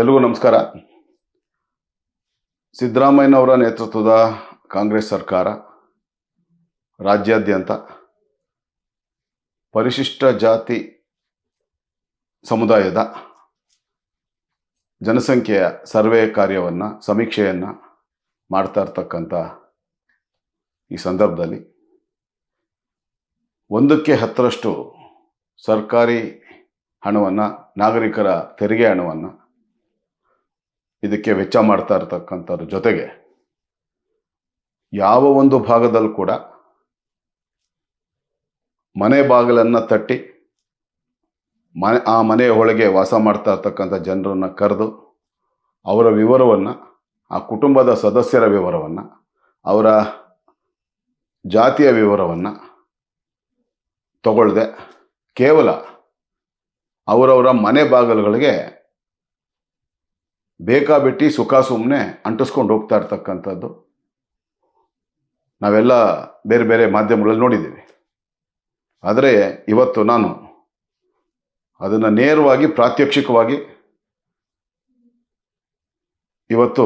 ಎಲ್ರಿಗೂ ನಮಸ್ಕಾರ. ಸಿದ್ದರಾಮಯ್ಯನವರ ನೇತೃತ್ವದ ಕಾಂಗ್ರೆಸ್ ಸರ್ಕಾರ ರಾಜ್ಯಾದ್ಯಂತ ಪರಿಶಿಷ್ಟ ಜಾತಿ ಸಮುದಾಯದ ಜನಸಂಖ್ಯೆಯ ಸರ್ವೆ ಕಾರ್ಯವನ್ನು, ಸಮೀಕ್ಷೆಯನ್ನು ಮಾಡ್ತಾ ಇರ್ತಕ್ಕಂಥ ಈ ಸಂದರ್ಭದಲ್ಲಿ ಒಂದಕ್ಕೆ ಹತ್ತರಷ್ಟು ಸರ್ಕಾರಿ ಹಣವನ್ನು, ನಾಗರಿಕರ ತೆರಿಗೆ ಹಣವನ್ನು ಇದಕ್ಕೆ ವೆಚ್ಚ ಮಾಡ್ತಾ ಇರ್ತಕ್ಕಂಥದ್ರ ಜೊತೆಗೆ ಯಾವ ಒಂದು ಭಾಗದಲ್ಲೂ ಕೂಡ ಮನೆ ಬಾಗಿಲನ್ನು ತಟ್ಟಿ ಮನೆ, ಆ ಮನೆಯ ಒಳಗೆ ವಾಸ ಮಾಡ್ತಾ ಇರ್ತಕ್ಕಂಥ ಜನರನ್ನು ಕರೆದು ಅವರ ವಿವರವನ್ನು, ಆ ಕುಟುಂಬದ ಸದಸ್ಯರ ವಿವರವನ್ನು, ಅವರ ಜಾತಿಯ ವಿವರವನ್ನು ತಗೊಳ್ಳದೆ ಕೇವಲ ಅವರವರ ಮನೆ ಬಾಗಿಲುಗಳಿಗೆ ಬೇಕಾಬಿಟ್ಟಿ ಸುಖ ಸುಮ್ಮನೆ ಅಂಟಿಸ್ಕೊಂಡು ಹೋಗ್ತಾ ಇರ್ತಕ್ಕಂಥದ್ದು. ನಾವೆಲ್ಲ ಬೇರೆ ಬೇರೆ ಮಾಧ್ಯಮಗಳಲ್ಲಿ ನೋಡಿದ್ದೀವಿ. ಆದರೆ ಇವತ್ತು ನಾನು ಅದನ್ನು ನೇರವಾಗಿ ಪ್ರಾತ್ಯಕ್ಷಿಕವಾಗಿ ಇವತ್ತು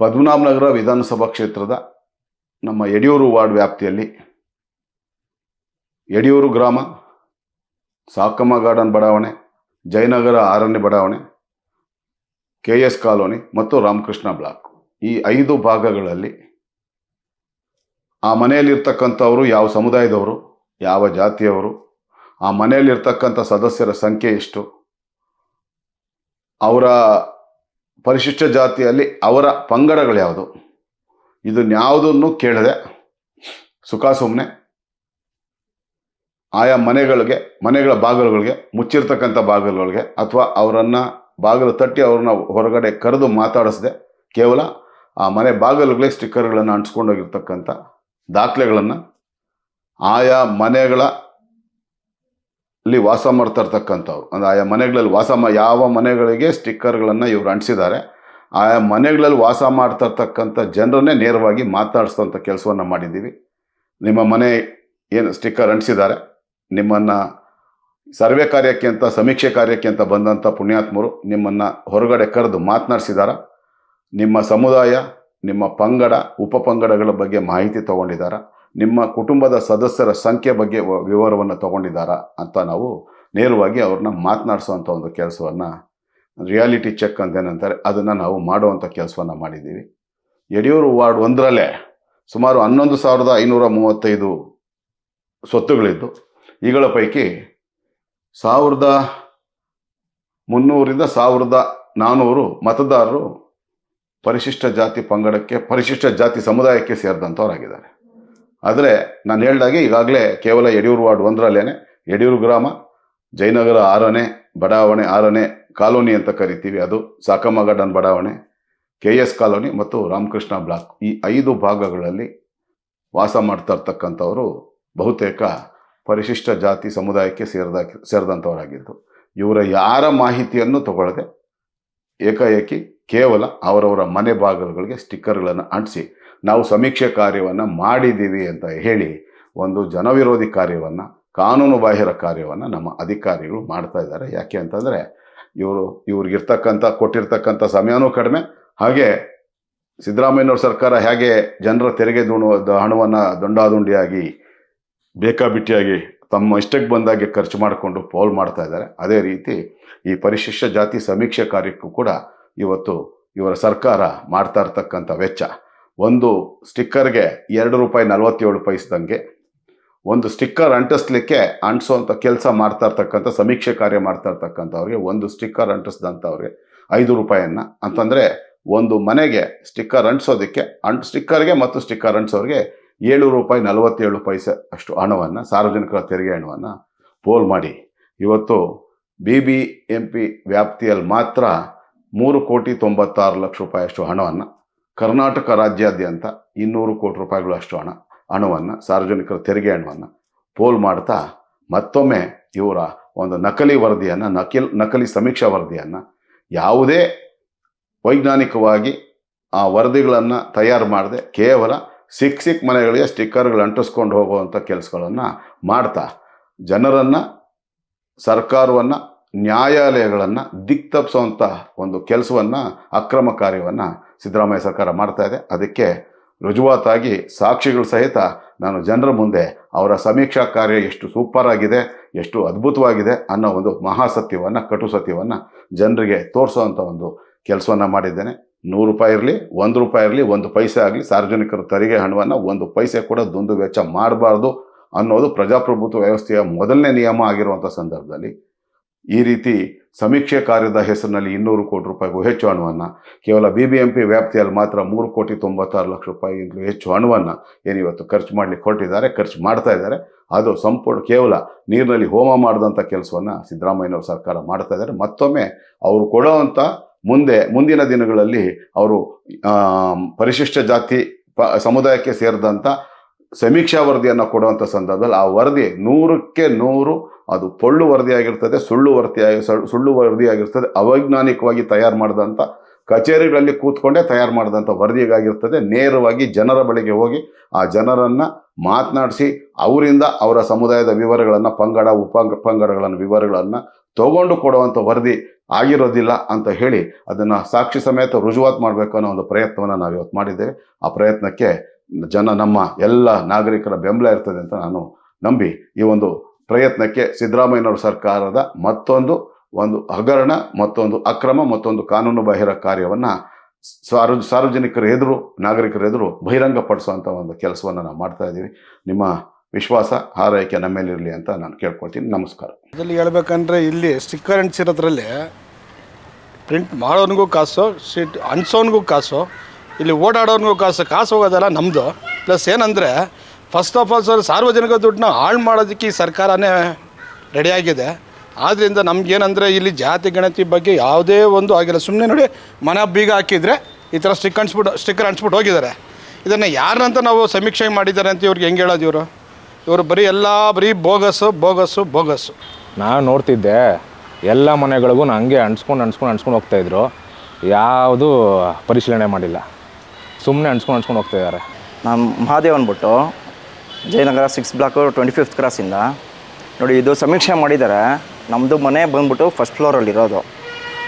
ಪದ್ಮನಾಭನಗರ ವಿಧಾನಸಭಾ ಕ್ಷೇತ್ರದ ನಮ್ಮ ಯಡಿಯೂರು ವಾರ್ಡ್ ವ್ಯಾಪ್ತಿಯಲ್ಲಿ ಯಡಿಯೂರು ಗ್ರಾಮ ಸಾಕಮ್ಮ ಗಾರ್ಡನ್ ಬಡಾವಣೆ, ಜಯನಗರ ಆರಣ್ಯ ಬಡಾವಣೆ ಕೆ ಎಸ್ ಕಾಲೋನಿ ಮತ್ತು ರಾಮಕೃಷ್ಣ ಬ್ಲಾಕ್. ಈ ಐದು ಭಾಗಗಳಲ್ಲಿ ಆ ಮನೆಯಲ್ಲಿರ್ತಕ್ಕಂಥವರು ಯಾವ ಸಮುದಾಯದವರು, ಯಾವ ಜಾತಿಯವರು, ಆ ಮನೆಯಲ್ಲಿರ್ತಕ್ಕಂಥ ಸದಸ್ಯರ ಸಂಖ್ಯೆ ಎಷ್ಟು, ಅವರ ಪರಿಶಿಷ್ಟ ಜಾತಿಯಲ್ಲಿ ಅವರ ಪಂಗಡಗಳು ಯಾವುದು ಇದನ್ಯಾವುದನ್ನು ಕೇಳದೆ ಸುಖ ಸುಮ್ಮನೆ ಆಯಾ ಮನೆಗಳಿಗೆ, ಮನೆಗಳ ಬಾಗಿಲುಗಳಿಗೆ, ಮುಚ್ಚಿರ್ತಕ್ಕಂಥ ಬಾಗಿಲುಗಳಿಗೆ ಅಥವಾ ಅವರನ್ನು ಬಾಗಿಲು ತಟ್ಟಿ ಅವ್ರನ್ನ ಹೊರಗಡೆ ಕರೆದು ಮಾತಾಡಿಸದೆ. ಕೇವಲ ಆ ಮನೆ ಬಾಗಿಲುಗಳೇ ಸ್ಟಿಕ್ಕರ್ಗಳನ್ನು ಅಂಟಿಸ್ಕೊಂಡೋಗಿರ್ತಕ್ಕಂಥ ದಾಖಲೆಗಳನ್ನು ಆಯಾ ಮನೆಗಳ ಅಲ್ಲಿ ವಾಸ ಮಾಡ್ತಾ ಇರ್ತಕ್ಕಂಥವ್ರು. ಅಂದರೆ ಆಯಾ ಮನೆಗಳಲ್ಲಿ ವಾಸ ಮಾ, ಯಾವ ಮನೆಗಳಿಗೆ ಸ್ಟಿಕ್ಕರ್ಗಳನ್ನು ಇವ್ರು ಅಂಟಿಸಿದ್ದಾರೆ, ಆಯಾ ಮನೆಗಳಲ್ಲಿ ವಾಸ ಮಾಡ್ತಾ ಇರ್ತಕ್ಕಂಥ ಜನರನ್ನೇ ನೇರವಾಗಿ ಮಾತಾಡಿಸೋಂಥ ಕೆಲಸವನ್ನು ಮಾಡಿದ್ದೀವಿ. ನಿಮ್ಮ ಮನೆ ಏನು ಸ್ಟಿಕ್ಕರ್ ಅಂಟಿಸಿದ್ದಾರೆ, ನಿಮ್ಮನ್ನು ಸರ್ವೆ ಕಾರ್ಯಕ್ಕೆ ಅಂತ, ಸಮೀಕ್ಷೆ ಕಾರ್ಯಕ್ಕೆ ಅಂತ ಬಂದಂಥ ಪುಣ್ಯಾತ್ಮರು ನಿಮ್ಮನ್ನು ಹೊರಗಡೆ ಕರೆದು ಮಾತನಾಡಿಸಿದಾರ ನಿಮ್ಮ ಸಮುದಾಯ, ನಿಮ್ಮ ಪಂಗಡ, ಉಪ ಪಂಗಡಗಳ ಬಗ್ಗೆ ಮಾಹಿತಿ ತಗೊಂಡಿದ್ದಾರಾ ನಿಮ್ಮ ಕುಟುಂಬದ ಸದಸ್ಯರ ಸಂಖ್ಯೆ ಬಗ್ಗೆ ವಿವರವನ್ನು ತಗೊಂಡಿದ್ದಾರಾ ಅಂತ ನಾವು ನೇರವಾಗಿ ಅವ್ರನ್ನ ಮಾತನಾಡಿಸುವಂಥ ಒಂದು ಕೆಲಸವನ್ನು, ರಿಯಾಲಿಟಿ ಚೆಕ್ ಅಂತ ಏನಂತಾರೆ ಅದನ್ನು ನಾವು ಮಾಡುವಂಥ ಕೆಲಸವನ್ನು ಮಾಡಿದ್ದೀವಿ ಯಡಿಯೂರು ವಾರ್ಡ್ ಒಂದರಲ್ಲೇ ಸುಮಾರು ಹನ್ನೊಂದು ಸಾವಿರದ ಐನೂರ ಮೂವತ್ತೈದು ಸ್ವತ್ತುಗಳಿದ್ದು, ಈಗಳ ಪೈಕಿ ಸಾವಿರದ ಮುನ್ನೂರಿಂದ ಸಾವಿರದ ನಾನ್ನೂರು ಮತದಾರರು ಪರಿಶಿಷ್ಟ ಜಾತಿ ಪಂಗಡಕ್ಕೆ, ಪರಿಶಿಷ್ಟ ಜಾತಿ ಸಮುದಾಯಕ್ಕೆ ಸೇರಿದಂಥವರಾಗಿದ್ದಾರೆ. ಆದರೆ ನಾನು ಹೇಳ್ದಾಗೆ ಈಗಾಗಲೇ ಕೇವಲ ಯಡಿಯೂರು ವಾರ್ಡ್ ಒಂದರಲ್ಲೇನೆ, ಯಡಿಯೂರು ಗ್ರಾಮ, ಜಯನಗರ ಆರನೇ, ಬಡಾವಣೆ ಆರನೇ ಕಾಲೋನಿ ಅಂತ ಕರಿತೀವಿ ಅದು ಸಾಕಮ್ಮ ಗಾರ್ಡನ್ ಬಡಾವಣೆ, ಕೆ ಎಸ್ ಕಾಲೋನಿ ಮತ್ತು ರಾಮಕೃಷ್ಣ ಬ್ಲಾಕ್ ಈ ಐದು ಭಾಗಗಳಲ್ಲಿ ವಾಸ ಮಾಡ್ತಾ ಇರ್ತಕ್ಕಂಥವರು ಬಹುತೇಕ ಪರಿಶಿಷ್ಟ ಜಾತಿ ಸಮುದಾಯಕ್ಕೆ ಸೇರಿದ ಸೇರಿದಂಥವರಾಗಿದ್ದು. ಇವರ ಯಾರ ಮಾಹಿತಿಯನ್ನು ತಗೊಳ್ಳದೆ ಏಕಾಏಕಿ ಕೇವಲ ಅವರವರ ಮನೆ ಬಾಗಿಲುಗಳಿಗೆ ಸ್ಟಿಕ್ಕರ್ಗಳನ್ನು ಅಂಟಿಸಿ ನಾವು ಸಮೀಕ್ಷೆ ಕಾರ್ಯವನ್ನು ಮಾಡಿದ್ದೀವಿ ಅಂತ ಹೇಳಿ ಒಂದು ಜನವಿರೋಧಿ ಕಾರ್ಯವನ್ನು, ಕಾನೂನು ಬಾಹಿರ ಕಾರ್ಯವನ್ನು ನಮ್ಮ ಅಧಿಕಾರಿಗಳು ಮಾಡ್ತಾ ಇದ್ದಾರೆ. ಯಾಕೆ ಅಂತಂದರೆ ಇವರು, ಇವ್ರಿಗಿರ್ತಕ್ಕಂಥ, ಕೊಟ್ಟಿರ್ತಕ್ಕಂಥ ಸಮಯನೂ ಕಡಿಮೆ. ಹಾಗೆ ಸಿದ್ದರಾಮಯ್ಯನವ್ರ ಸರ್ಕಾರ ಹೇಗೆ ಜನರ ತೆರಿಗೆ ದುಣ ಹಣವನ್ನು ದಂಡಾದುಂಡಿಯಾಗಿ ಬೇಕಾಬಿಟ್ಟಿಯಾಗಿ ತಮ್ಮ ಇಷ್ಟಕ್ಕೆ ಬಂದಾಗೆ ಖರ್ಚು ಮಾಡಿಕೊಂಡು ಪೋಲ್ ಮಾಡ್ತಾ ಇದ್ದಾರೆ. ಅದೇ ರೀತಿ ಈ ಪರಿಶಿಷ್ಟ ಜಾತಿ ಸಮೀಕ್ಷೆ ಕಾರ್ಯಕ್ಕೂ ಕೂಡ ಇವತ್ತು ಇವರ ಸರ್ಕಾರ ಮಾಡ್ತಾ ಇರ್ತಕ್ಕಂಥ ವೆಚ್ಚ. ಒಂದು ಸ್ಟಿಕ್ಕರ್ಗೆ ಎರಡು ರೂಪಾಯಿ ನಲವತ್ತೇಳು ಪೈಸದಂಗೆ, ಒಂದು ಸ್ಟಿಕ್ಕರ್ ಅಂಟಿಸ್ಲಿಕ್ಕೆ ಅಂಟಿಸೋಂಥ ಕೆಲಸ ಮಾಡ್ತಾ ಇರ್ತಕ್ಕಂಥ, ಸಮೀಕ್ಷೆ ಕಾರ್ಯ ಮಾಡ್ತಾ ಇರ್ತಕ್ಕಂಥವ್ರಿಗೆ ಒಂದು ಸ್ಟಿಕ್ಕರ್ ಅಂಟಿಸ್ದಂಥವ್ರಿಗೆ ಐದು ರೂಪಾಯಿಯನ್ನ. ಅಂತಂದರೆ ಒಂದು ಮನೆಗೆ ಸ್ಟಿಕ್ಕರ್ ಅಂಟಿಸೋದಕ್ಕೆ, ಅಂಟ್ ಸ್ಟಿಕ್ಕರ್ಗೆ ಮತ್ತು ಸ್ಟಿಕ್ಕರ್ ಅಂಟಿಸೋರಿಗೆ ಏಳು ರೂಪಾಯಿ, ನಲವತ್ತೇಳು ಪೈಸೆ ಅಷ್ಟು ಹಣವನ್ನು, ಸಾರ್ವಜನಿಕರ ತೆರಿಗೆ ಹಣವನ್ನು ಪೋಲ್ ಮಾಡಿ. ಇವತ್ತು ಬಿ ಬಿ ಎಂ ಪಿ ವ್ಯಾಪ್ತಿಯಲ್ಲಿ ಮಾತ್ರ ಮೂರು ಕೋಟಿ ತೊಂಬತ್ತಾರು ಲಕ್ಷ ರೂಪಾಯಿ ಅಷ್ಟು ಹಣವನ್ನು, ಕರ್ನಾಟಕ ರಾಜ್ಯಾದ್ಯಂತ ಇನ್ನೂರು ಕೋಟಿ ರೂಪಾಯಿಗಳಷ್ಟು ಹಣ, ಹಣವನ್ನು, ಸಾರ್ವಜನಿಕರ ತೆರಿಗೆ ಹಣವನ್ನು ಪೋಲ್ ಮಾಡ್ತಾ ಮತ್ತೊಮ್ಮೆ ಇವರ ಒಂದು ನಕಲಿ ವರದಿಯನ್ನು, ನಕಲ್, ನಕಲಿ ಸಮೀಕ್ಷಾ ವರದಿಯನ್ನು ಯಾವುದೇ ವೈಜ್ಞಾನಿಕವಾಗಿ ಆ ವರದಿಗಳನ್ನು ತಯಾರು ಮಾಡದೆ ಕೇವಲ ಸಿಕ್ ಸಿಕ್ಕ ಮನೆಗಳಿಗೆ ಸ್ಟಿಕ್ಕರ್ಗಳು ಅಂಟಿಸ್ಕೊಂಡು ಹೋಗುವಂಥ ಕೆಲಸಗಳನ್ನು ಮಾಡ್ತಾ, ಜನರನ್ನು, ಸರ್ಕಾರವನ್ನು, ನ್ಯಾಯಾಲಯಗಳನ್ನು ದಿಕ್ತಪ್ಪಿಸುವಂಥ ಒಂದು ಕೆಲಸವನ್ನು, ಅಕ್ರಮ ಕಾರ್ಯವನ್ನು ಸಿದ್ದರಾಮಯ್ಯ ಸರ್ಕಾರ ಮಾಡ್ತಾ ಇದೆ. ಅದಕ್ಕೆ ರುಜುವಾತಾಗಿ ಸಾಕ್ಷಿಗಳು ಸಹಿತ ನಾನು ಜನರ ಮುಂದೆ ಅವರ ಸಮೀಕ್ಷಾ ಕಾರ್ಯ ಎಷ್ಟು ಸೂಪರ್ ಆಗಿದೆ, ಎಷ್ಟು ಅದ್ಭುತವಾಗಿದೆ ಅನ್ನೋ ಒಂದು ಮಹಾಸತ್ಯವನ್ನು ಕಟು ಸತ್ಯವನ್ನು ಜನರಿಗೆ ತೋರಿಸುವಂಥ ಒಂದು ಕೆಲಸವನ್ನು ಮಾಡಿದ್ದೇನೆ. ನೂರು ರೂಪಾಯಿ ಇರಲಿ, ಒಂದು ರೂಪಾಯಿ ಇರಲಿ, ಒಂದು ಪೈಸೆ ಆಗಲಿ, ಸಾರ್ವಜನಿಕರ ತೆರಿಗೆ ಹಣವನ್ನು ಒಂದು ಪೈಸೆ ಕೂಡ ದುಂದು ವೆಚ್ಚ ಮಾಡಬಾರ್ದು ಅನ್ನೋದು ಪ್ರಜಾಪ್ರಭುತ್ವ ವ್ಯವಸ್ಥೆಯ ಮೊದಲನೇ ನಿಯಮ ಆಗಿರುವಂಥ ಸಂದರ್ಭದಲ್ಲಿ ಈ ರೀತಿ ಸಮೀಕ್ಷೆ ಕಾರ್ಯದ ಹೆಸರಿನಲ್ಲಿ ಇನ್ನೂರು ಕೋಟಿ ರೂಪಾಯಿಗೂ ಹೆಚ್ಚು ಹಣವನ್ನು, ಕೇವಲ ಬಿ ಬಿ ಎಂ ಪಿ ವ್ಯಾಪ್ತಿಯಲ್ಲಿ ಮಾತ್ರ ಮೂರು ಕೋಟಿ ತೊಂಬತ್ತಾರು ಲಕ್ಷ ರೂಪಾಯಿಗಿಂತಲೂ ಹೆಚ್ಚು ಹಣವನ್ನು ಏನಿವತ್ತು ಖರ್ಚು ಮಾಡಲಿಕ್ಕೆ ಕೊಟ್ಟಿದ್ದಾರೆ, ಖರ್ಚು ಮಾಡ್ತಾ ಇದ್ದಾರೆ. ಅದು ಸಂಪೂರ್ಣ ಕೇವಲ ನೀರಿನಲ್ಲಿ ಹೋಮ ಮಾಡಿದಂಥ ಕೆಲಸವನ್ನು ಸಿದ್ದರಾಮಯ್ಯನವ್ರ ಸರ್ಕಾರ ಮಾಡ್ತಾ ಇದ್ದಾರೆ. ಮತ್ತೊಮ್ಮೆ ಅವರು ಕೊಡೋವಂಥ ಮುಂದೆ, ಮುಂದಿನ ದಿನಗಳಲ್ಲಿ ಅವರು ಪರಿಶಿಷ್ಟ ಜಾತಿ ಪ, ಸಮುದಾಯಕ್ಕೆ ಸೇರಿದಂಥ ಸಮೀಕ್ಷಾ ವರದಿಯನ್ನು ಕೊಡುವಂಥ ಸಂದರ್ಭದಲ್ಲಿ ಆ ವರದಿ ನೂರಕ್ಕೆ ನೂರು, ಅದು ಪೊಳ್ಳು ವರದಿಯಾಗಿರ್ತದೆ, ಸುಳ್ಳು ವರದಿಯಾಗಿ ಸುಳ್ಳು ವರದಿಯಾಗಿರ್ತದೆ, ಅವೈಜ್ಞಾನಿಕವಾಗಿ ತಯಾರು ಮಾಡಿದಂಥ ಕಚೇರಿಗಳಲ್ಲಿ ಕೂತ್ಕೊಂಡೇ ತಯಾರು ಮಾಡಿದಂಥ ವರದಿಗಾಗಿರ್ತದೆ. ನೇರವಾಗಿ ಜನರ ಬಳಿಗೆ ಹೋಗಿ ಆ ಜನರನ್ನು ಮಾತನಾಡಿಸಿ, ಅವರಿಂದ ಅವರ ಸಮುದಾಯದ ವಿವರಗಳನ್ನು, ಪಂಗಡ ಉಪ ಪಂಗಡಗಳನ್ನು ವಿವರಗಳನ್ನು ತಗೊಂಡು ಕೊಡುವಂಥ ವರದಿ ಆಗಿರೋದಿಲ್ಲ ಅಂತ ಹೇಳಿ ಅದನ್ನು ಸಾಕ್ಷಿ ಸಮೇತ ರುಜುವಾತು ಮಾಡಬೇಕು ಅನ್ನೋ ಒಂದು ಪ್ರಯತ್ನವನ್ನು ನಾವು ಇವತ್ತು ಮಾಡಿದ್ದೇವೆ. ಆ ಪ್ರಯತ್ನಕ್ಕೆ ಜನ ನಮ್ಮ ಎಲ್ಲ ನಾಗರಿಕರ ಬೆಂಬಲ ಇರ್ತದೆ ಅಂತ ನಾನು ನಂಬಿ ಈ ಒಂದು ಪ್ರಯತ್ನಕ್ಕೆ ಸಿದ್ದರಾಮಯ್ಯನವರ ಸರ್ಕಾರದ ಮತ್ತೊಂದು ಒಂದು ಹಗರಣ, ಮತ್ತೊಂದು ಅಕ್ರಮ, ಮತ್ತೊಂದು ಕಾನೂನು ಬಾಹಿರ ಕಾರ್ಯವನ್ನು ಸಾರ್ವ, ಸಾರ್ವಜನಿಕರ ಎದುರು, ನಾಗರಿಕರ ಎದುರು ಬಹಿರಂಗಪಡಿಸುವಂಥ ಒಂದು ಕೆಲಸವನ್ನು ನಾವು ಮಾಡ್ತಾ ಇದ್ದೀವಿ. ನಿಮ್ಮ ವಿಶ್ವಾಸ, ಹಾರೈಕೆ ನಮ್ಮ ಮೇಲಿರಲಿ ಅಂತ ನಾನು ಕೇಳ್ಕೊಳ್ತೀನಿ. ನಮಸ್ಕಾರ. ಇದರಲ್ಲಿ ಹೇಳ್ಬೇಕಂದ್ರೆ ಇಲ್ಲಿ ಸ್ಟಿಕ್ಕರ್ ಅಂಟಿಸಿರೋದ್ರಲ್ಲಿ ಪ್ರಿಂಟ್ ಮಾಡೋನಿಗೂ ಕಾಸು ಶೀಟ್ ಅಂಟಿಸೋನಿಗೂ ಕಾಸು, ಇಲ್ಲಿ ಓಡಾಡೋನಿಗೂ ಕಾಸು ಕಾಸು ಹೋಗೋದಲ್ಲ ನಮ್ಮದು ಪ್ಲಸ್ ಏನಂದರೆ ಫಸ್ಟ್ ಆಫ್ ಆಲ್ ಸರ್ ಸಾರ್ವಜನಿಕ ದುಡ್ಡನ್ನ ಹಾಳು ಮಾಡೋದಕ್ಕೆ ಈ ಸರ್ಕಾರನೇ ರೆಡಿಯಾಗಿದೆ ಆದ್ದರಿಂದ ನಮಗೇನಂದರೆ ಇಲ್ಲಿ ಜಾತಿ, ಗಣತಿ ಬಗ್ಗೆ ಯಾವುದೇ ಒಂದು ಆಗಿಲ್ಲ. ಸುಮ್ಮನೆ ನೋಡಿ, ಮನ ಬೀಗ ಹಾಕಿದರೆ ಈ ಥರ ಸ್ಟಿಕ್ ಅಂಟಿಸ್ಬಿಟ್ಟು ಸ್ಟಿಕ್ಕರ್ ಅಂಟಿಸ್ಬಿಟ್ಟು ಹೋಗಿದ್ದಾರೆ. ಇದನ್ನು ಯಾರನ್ನಂತ ನಾವು ಸಮೀಕ್ಷೆ ಮಾಡಿದ್ದಾರೆ ಅಂತ ಇವ್ರಿಗೆ ಹೆಂಗೆ ಹೇಳೋದು ಇವರು? ಇವರು ಬರೀ ಎಲ್ಲ ಬರೀ ಬೋಗಸು ಬೋಗಸು ಬೋಗಸು. ನಾನು ನೋಡ್ತಿದ್ದೆ ಎಲ್ಲ ಮನೆಗಳಿಗೂ ಹಂಗೆ ಅಂಟ್ಸ್ಕೊಂಡು ಅಂಟ್ಸ್ಕೊಂಡು ಹೋಗ್ತಾ ಹೋಗ್ತಾಯಿದ್ರು ಯಾವುದು ಪರಿಶೀಲನೆ ಮಾಡಿಲ್ಲ. ಸುಮ್ಮನೆ ಅಂಟ್ಸ್ಕೊಂಡು ಅಂಟ್ಸ್ಕೊಂಡು ಹೋಗ್ತಾಯಿದ್ದಾರೆ ನಾನು ಮಹಾದೇವ್ ಅಂದ್ಬಿಟ್ಟು Jayanagar six block twenty fifth ಕ್ರಾಸಿಂದ ನೋಡಿ ಇದು ಸಮೀಕ್ಷೆ ಮಾಡಿದ್ದಾರೆ ನಮ್ಮದು ಮನೆ ಬಂದ್ಬಿಟ್ಟು ಫಸ್ಟ್ ಫ್ಲೋರಲ್ಲಿ ಇರೋದು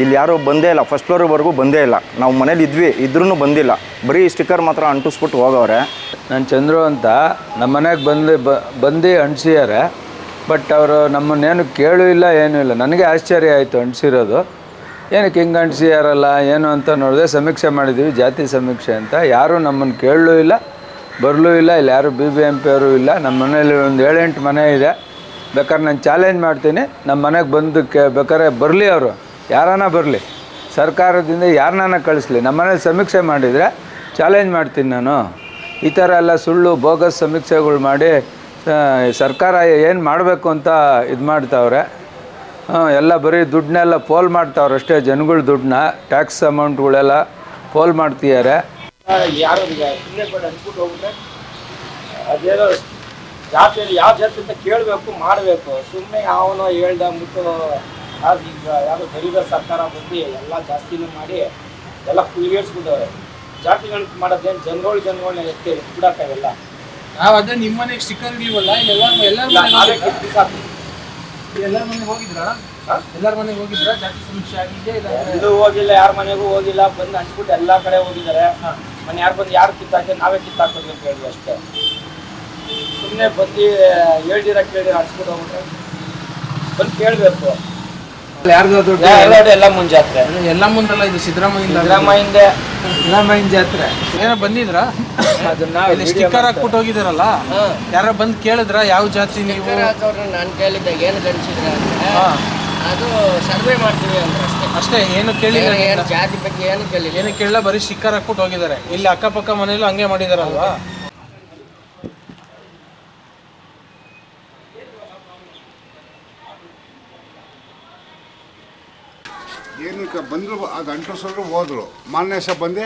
ಇಲ್ಲಿ ಯಾರೂ ಬಂದೇ ಇಲ್ಲ ಫಸ್ಟ್ ಫ್ಲೋರ್ವರೆಗೂ ಬಂದೇ ಇಲ್ಲ. ನಾವು ಮನೇಲಿ ಇದ್ವಿ ಇದ್ರೂ ಬಂದಿಲ್ಲ. ಬರೀ ಸ್ಟಿಕ್ಕರ್ ಮಾತ್ರ ಅಂಟಿಸ್ಬಿಟ್ಟು ಹೋಗವ್ರೆ. ನಾನು ಚಂದ್ರು ಅಂತ ನಮ್ಮ ಮನೆಗೆ ಬಂದು ಬಂದು ಅಂಟಿಸಿದ್ದಾರೆ ಬಟ್ ಅವರು ನಮ್ಮನ್ನೇನು ಕೇಳೂ ಇಲ್ಲ, ಏನೂ ಇಲ್ಲ. ನನಗೆ ಆಶ್ಚರ್ಯ ಆಯಿತು ಅಂಟಿಸಿರೋದು. ಏನಕ್ಕೆ ಹಿಂಗೆ ಅಂಟಿಸಿದಾರಲ್ಲ, ಏನು ಅಂತ ನೋಡಿದೆ ಸಮೀಕ್ಷೆ ಮಾಡಿದ್ದೀವಿ ಜಾತಿ ಸಮೀಕ್ಷೆ ಅಂತ. ಯಾರೂ ನಮ್ಮನ್ನು ಕೇಳಲೂ ಇಲ್ಲ, ಬರಲೂ ಇಲ್ಲ, ಇಲ್ಲಿ ಯಾರು ಬಿ ಬಿ ಎಂ ಪಿ ಅವರು ಇಲ್ಲ. ನಮ್ಮ ಮನೇಲಿ ಒಂದು ಏಳೆಂಟು ಮನೆ ಇದೆ. ಬೇಕಾದ್ರೆ ನಾನು ಚಾಲೆಂಜ್ ಮಾಡ್ತೀನಿ. ನಮ್ಮ ಮನೆಗೆ ಬಂದು ಕೇ, ಬೇಕಾದ್ರೆ ಬರಲಿ ಅವರು. ಯಾರನ್ನ ಬರಲಿ? ಸರ್ಕಾರದಿಂದ ಯಾರನ್ನ ಕಳಿಸ್ಲಿ? ನಮ್ಮ ಮನೇಲಿ ಸಮೀಕ್ಷೆ ಮಾಡಿದರೆ ಚಾಲೆಂಜ್ ಮಾಡ್ತೀನಿ ನಾನು. ಈ ಥರ ಎಲ್ಲ ಸುಳ್ಳು ಬೋಗಸ್ ಸಮೀಕ್ಷೆಗಳು ಮಾಡಿ ಸರ್ಕಾರ ಏನು ಮಾಡಬೇಕು ಅಂತ ಇದು ಮಾಡ್ತಾವ್ರೆ. ಎಲ್ಲ ಬರೀ ದುಡ್ಡನ್ನೆಲ್ಲ ಪೋಲ್ ಮಾಡ್ತಾವ್ರೆ ಅಷ್ಟೇ ಜನಗಳ ದುಡ್ಡನ್ನ ಟ್ಯಾಕ್ಸ್ ಅಮೌಂಟ್ಗಳೆಲ್ಲ ಪೋಲ್ ಮಾಡ್ತಿದ್ದಾರೆ. ಯಾವ ಜಾತಿ ಅಂತ ಕೇಳಬೇಕು, ಮಾಡಬೇಕು. ಸುಮ್ಮನೆ ಯಾವನೋ ಹೇಳ್ದ ಅಂದ್ಬಿಟ್ಟು ಯಾರು ಈಗ ಯಾರು ಗರೀಬ ಸರ್ಕಾರ ಬಂದು ಎಲ್ಲ ಜಾಸ್ತಿನೂ ಮಾಡಿ ಎಲ್ಲ ಕುಲಿಗೇಡ್ಸ್ಬಿಟ್ಟವ್ರೆ ಜಾತಿ ಗಣಕ್ಕೆ ಮಾಡೋದೇನು ಜನಗಳು ಜನಗಳನ್ನ ಎತ್ತಿ ಬಿಡಕ್ಕಾಗಲ್ಲ ನಾವ್ ಅದೇ ನಿಮ್ಮ ಮನೆಗೆ ಸ್ಟಿಕ್ಕರ್ ಇರ್ಲಿವಲ್ಲ ಇಲ್ಲಿ ಎಲ್ಲಾರ್ ಮನೆಗೆ ನಾವೇ? ಕಿತ್ತು ಸಾಕು. ಎಲ್ಲಾರ್ ಮನೆಗೆ ಹೋಗಿದ್ರಾ? ಎಲ್ಲರ ಮನೆಗೆ ಹೋಗಿದ್ರಾ? ಜಾತಿ ಸಮೀಕ್ಷೆ ಆಗಿದೆ ಇಲ್ಲ? ಎಲ್ಲೂ ಹೋಗಿಲ್ಲ ಯಾರ ಮನೆಗೂ ಹೋಗಿಲ್ಲ ಬಂದು ಹಂಚ್ಬಿಟ್ಟು ಎಲ್ಲಾ ಕಡೆ ಹೋಗಿದ್ದಾರೆ ಮನೆ ಯಾರು ಬಂದು ಯಾರು ಕಿತ್ತಾಕಿ ನಾವೇ ಕಿತ್ತಾಕೋದು ಅಂತ ಹೇಳಿದ್ವಿ ಅಷ್ಟೇ. ಸುಮ್ಮನೆ ಬಂದು ಹೇಳ್ದಿರ ಕೇಳಿ ಹಂಚ್ಬಿಟ್ಟು ಹೋಗ್ಬಿಟ್ರೆ. ಬಂದು ಕೇಳಬೇಕು. ಯಾರ್ದು ಎಲ್ಲ ಮುಂಜಾತ್ರೆ ಎಲ್ಲ ಮುಂದಲ್ಲ ಇದು ಸಿದ್ದರಾಮಯ್ಯ ಸಿದ್ದರಾಮಯ್ಯಿಂದ. ಸಿದ್ದರಾಮಯ್ಯನ ಜಾತ್ರೆ. ಏನೋ ಬಂದಿದ್ರಾ? ಇಲ್ಲಿ ಸ್ಟಿಕ್ಕರ್ ಹಾಕ್ಬಿಟ್ಟು ಹೋಗಿದಾರಲ್ಲ ಯಾರ ಬಂದು ಕೇಳಿದ್ರ ಯಾವ ಜಾತಿ ನೀವು? ನಾನು ಕೇಳಿದ್ದೆ ಏನು ಗಣಿಸಿದ್ರೆ. ಅದು ಸರ್ವೆ ಮಾಡ್ತೀವಿ ಅಂದ್ರೆ ಅಷ್ಟೇ. ಅಷ್ಟೇ ಏನು ಕೇಳಿಲ್ಲ ಏನು ಜಾತಿ ಬಗ್ಗೆ ಏನು ಕೇಳಿಲ್ಲ. ಏನು ಕೇಳಲ್ಲ ಬರೀ ಸ್ಟಿಕ್ಕರ್ ಹಾಕ್ಬಿಟ್ಟು ಹೋಗಿದ್ದಾರೆ. ಇಲ್ಲಿ ಅಕ್ಕಪಕ್ಕ ಮನೇಲೂ ಹಂಗೆ ಮಾಡಿದಾರಲ್ವಾ? ಏನಕ್ಕೆ ಬಂದರು ಅದು ಅಂಟಿಸೋರು ಹೋದರು. ಮಾನ್ಯ ಸಹ ಬಂದು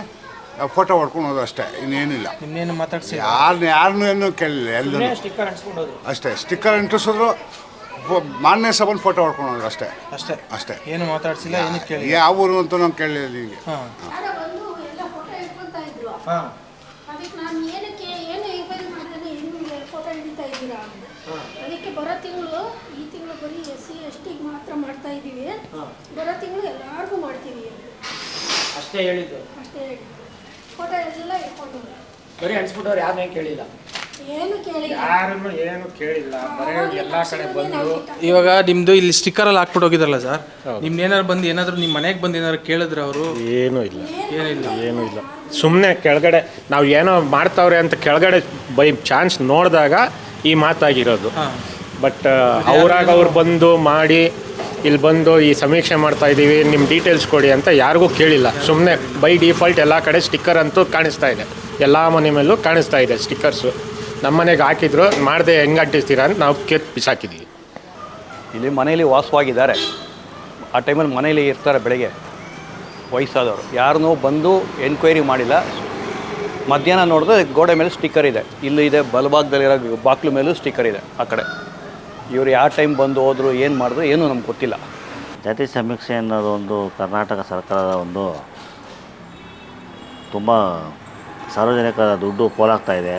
ಫೋಟೋ ಹೊಡ್ಕೊಂಡು ಹೋದ್ರು ಅಷ್ಟೇ ಇನ್ನೇನಿಲ್ಲ. ಇನ್ನೇನು ಮಾತಾಡ್ಸಿ? ಯಾರನ್ನ ಯಾರನ್ನೂ ಏನು ಕೇಳಲಿಲ್ಲ ಎಲ್ಲರೂ. ಸ್ಟಿಕ್ಕರ್ ಅಂಟಿಸ್ಕೊಂಡು ಹೋದ್ರು. ಅಷ್ಟೇ ಸ್ಟಿಕ್ಕರ್ ಅಂಟಿಸಿದ್ರು ಮಾನ್ಯ ಸಹ ಬಂದು ಫೋಟೋ ಹೊಡ್ಕೊಂಡು ಹೋದ್ರು ಅಷ್ಟೇ. ಅಷ್ಟೇ. ಅಷ್ಟೇ. ಏನು ಮಾತಾಡ್ಸಿಲ್ಲ ಏನು ಕೇಳಿ ಯಾವ ಊರು ಅಂತ ನಾವು ಕೇಳಲಿಲ್ಲ ನಿಮಗೆ ಹಾಂ. ಯಾರೋ ಬಂದು ಎಲ್ಲ ಫೋಟೋ ಇಟ್ಕೊಂತ ಇದ್ರು. ಹಾಂ. ಅದಕ್ಕೆ ನಾನು ಏನಕ್ಕೆ ಏನು ಎಂಕ್ವೈರಿ ಮಾಡಿದ್ರೆ ಹೆಂಗೆ ಫೋಟೋ ಹಿಡಿತಾ ಇದ್ದೀರಾ? ಅಂದೆ ಅದಕ್ಕೆ ಬರೋ ತಿಂಗಳು ಬರೀ ಎಸ್ ಸಿ ಎಸ್ ಟಿಗೆ ಮಾತ್ರ ಮಾಡ್ತಾ ಇದ್ದೀವಿ. ಬರೋ ತಿಂಗಳು ಎಲ್ಲರಿಗೂ ಮಾಡ್ತೀವಿ. ಅಷ್ಟೇ ಹೇಳಿದ್ದು. ಅಷ್ಟೇ ಹೇಳಿ ಫೋಟೋ ಎಲ್ಲ ಇಟ್ಕೊಂಡು ಬರೀ ಅನ್ಸ್ಬಿಟ್ಟವ್ರು ಯಾರನ್ನೇ ಕೇಳಿಲ್ಲ. ಏನು ಕೇಳಿ ಯಾರನ್ನು ಏನು ಕೇಳಿಲ್ಲ. ಬರೀ ಎಲ್ಲಾ ಕಡೆ ಬಂದು ಇವಾಗ ನಿಮ್ದು ಇಲ್ಲಿ ಸ್ಟಿಕ್ಕರ್ ಅಲ್ಲಿ ಹಾಕ್ಬಿಟ್ಟು ಹೋಗಿದ್ರಲ್ಲ ಸರ್? ನಿಮ್ನ ಏನಾರು ಬಂದು ಏನಾದ್ರು ನಿಮ್ಮ ಮನೆಗೆ ಬಂದು ಏನಾದ್ರು ಕೇಳಿದ್ರೆ ಅವರು? ಏನೂ ಇಲ್ಲ. ಏನಿಲ್ಲ ಏನೂ ಇಲ್ಲ. ಸುಮ್ಮನೆ ಕೆಳಗಡೆ ನಾವು ಏನೋ ಮಾಡ್ತಾವ್ರೆ ಅಂತ ಕೆಳಗಡೆ ಬೈ ಚಾನ್ಸ್ ನೋಡಿದಾಗ ಈ ಮಾತಾಗಿರೋದು. ಬಟ್ ಅವ್ರಾಗ ಅವ್ರು ಬಂದು ಮಾಡಿ, ಇಲ್ಲಿ ಬಂದು ಈ ಸಮೀಕ್ಷೆ ಮಾಡ್ತಾ ಇದ್ದೀವಿ ನಿಮ್ಮ ಡೀಟೇಲ್ಸ್ ಕೊಡಿ ಅಂತ ಯಾರಿಗೂ ಕೇಳಿಲ್ಲ. ಸುಮ್ಮನೆ ಬೈ ಡಿಫಾಲ್ಟ್ ಎಲ್ಲ ಕಡೆ ಸ್ಟಿಕ್ಕರ್ ಅಂತೂ ಕಾಣಿಸ್ತಾ ಇದೆ. ಎಲ್ಲ ಮನೆ ಮೇಲೂ ಕಾಣಿಸ್ತಾ ಇದೆ ಸ್ಟಿಕ್ಕರ್ಸು ನಮ್ಮ ಮನೆಗೆ ಹಾಕಿದ್ರು, ಮಾಡದೆ ಹೆಂಗೆ ಅಂಟಿಸ್ತೀರಾ ಅಂತ ನಾವು ಕೆತ್ ಬಿಸಾಕಿದ್ದೀವಿ ಇಲ್ಲಿ ಮನೇಲಿ ವಾಸವಾಗಿದ್ದಾರೆ. ಆ ಟೈಮಲ್ಲಿ ಮನೇಲಿ ಇರ್ತಾರೆ ಬೆಳಗ್ಗೆ ವಯಸ್ಸಾದವರು. ಯಾರನ್ನೂ ಬಂದು ಎನ್ಕ್ವೈರಿ ಮಾಡಿಲ್ಲ. ಮಧ್ಯಾಹ್ನ ನೋಡಿದ್ರೆ ಗೋಡೆ ಮೇಲೆ ಸ್ಟಿಕ್ಕರ್ ಇದೆ. ಇಲ್ಲಿ ಇದೆ ಬಲಭಾಗದಲ್ಲಿರೋ ಬಾಕ್ಲು ಮೇಲೂ ಸ್ಟಿಕ್ಕರ್ ಇದೆ ಆ ಕಡೆ. ಇವರು ಯಾವ ಟೈಮ್ ಬಂದು ಹೋದ್ರು, ಏನು ಮಾಡಿದ್ರು, ಏನೂ ನಮ್ಗೆ ಗೊತ್ತಿಲ್ಲ. ಜಾತಿ ಸಮೀಕ್ಷೆ ಅನ್ನೋದು ಒಂದು ಕರ್ನಾಟಕ ಸರ್ಕಾರದ ಒಂದು ತುಂಬ ಸಾರ್ವಜನಿಕರ ದುಡ್ಡು ಪೋಲಾಗ್ತಾ ಇದೆ.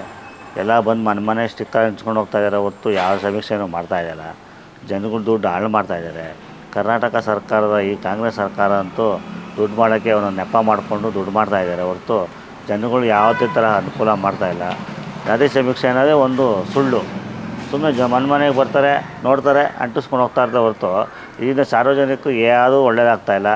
ಎಲ್ಲ ಬಂದು ಮನೆ ಮನೆ ಸ್ಟಿಕ್ಕರ್ ಹಂಚ್ಕೊಂಡು ಹೋಗ್ತಾ ಇದ್ದಾರೆ ಹೊರತು ಯಾವ ಸಮೀಕ್ಷೆನೂ ಮಾಡ್ತಾ ಇದ್ದಾರೆ ಜನಗಳು ದುಡ್ಡು ಹಾಳು ಮಾಡ್ತಾ ಇದ್ದಾರೆ ಕರ್ನಾಟಕ ಸರ್ಕಾರದ, ಈ ಕಾಂಗ್ರೆಸ್ ಸರ್ಕಾರ ಅಂತೂ ದುಡ್ಡು ಮಾಡೋಕ್ಕೆ ಅವನ ನೆಪ ಮಾಡಿಕೊಂಡು ದುಡ್ಡು ಮಾಡ್ತಾ ಇದ್ದಾರೆ ಹೊರತು ಜನಗಳು ಯಾವುದೇ ಥರ ಅನುಕೂಲ ಮಾಡ್ತಾ ಇಲ್ಲ. ಜಾತಿ ಸಮೀಕ್ಷೆ ಅನ್ನೋದೇ ಒಂದು ಸುಳ್ಳು. ಸುಮ್ಮನೆ ಜ ಮನೆ ಮನೆಗೆ ಬರ್ತಾರೆ, ನೋಡ್ತಾರೆ, ಅಂಟಿಸ್ಕೊಂಡು ಹೋಗ್ತಾ ಇರ್ತಾರೆ ಹೊರತು. ಇದರಿಂದ ಸಾರ್ವಜನಿಕರಿಗೆ ಯಾವುದೂ ಒಳ್ಳೆಯದಾಗ್ತಾ ಇಲ್ಲ.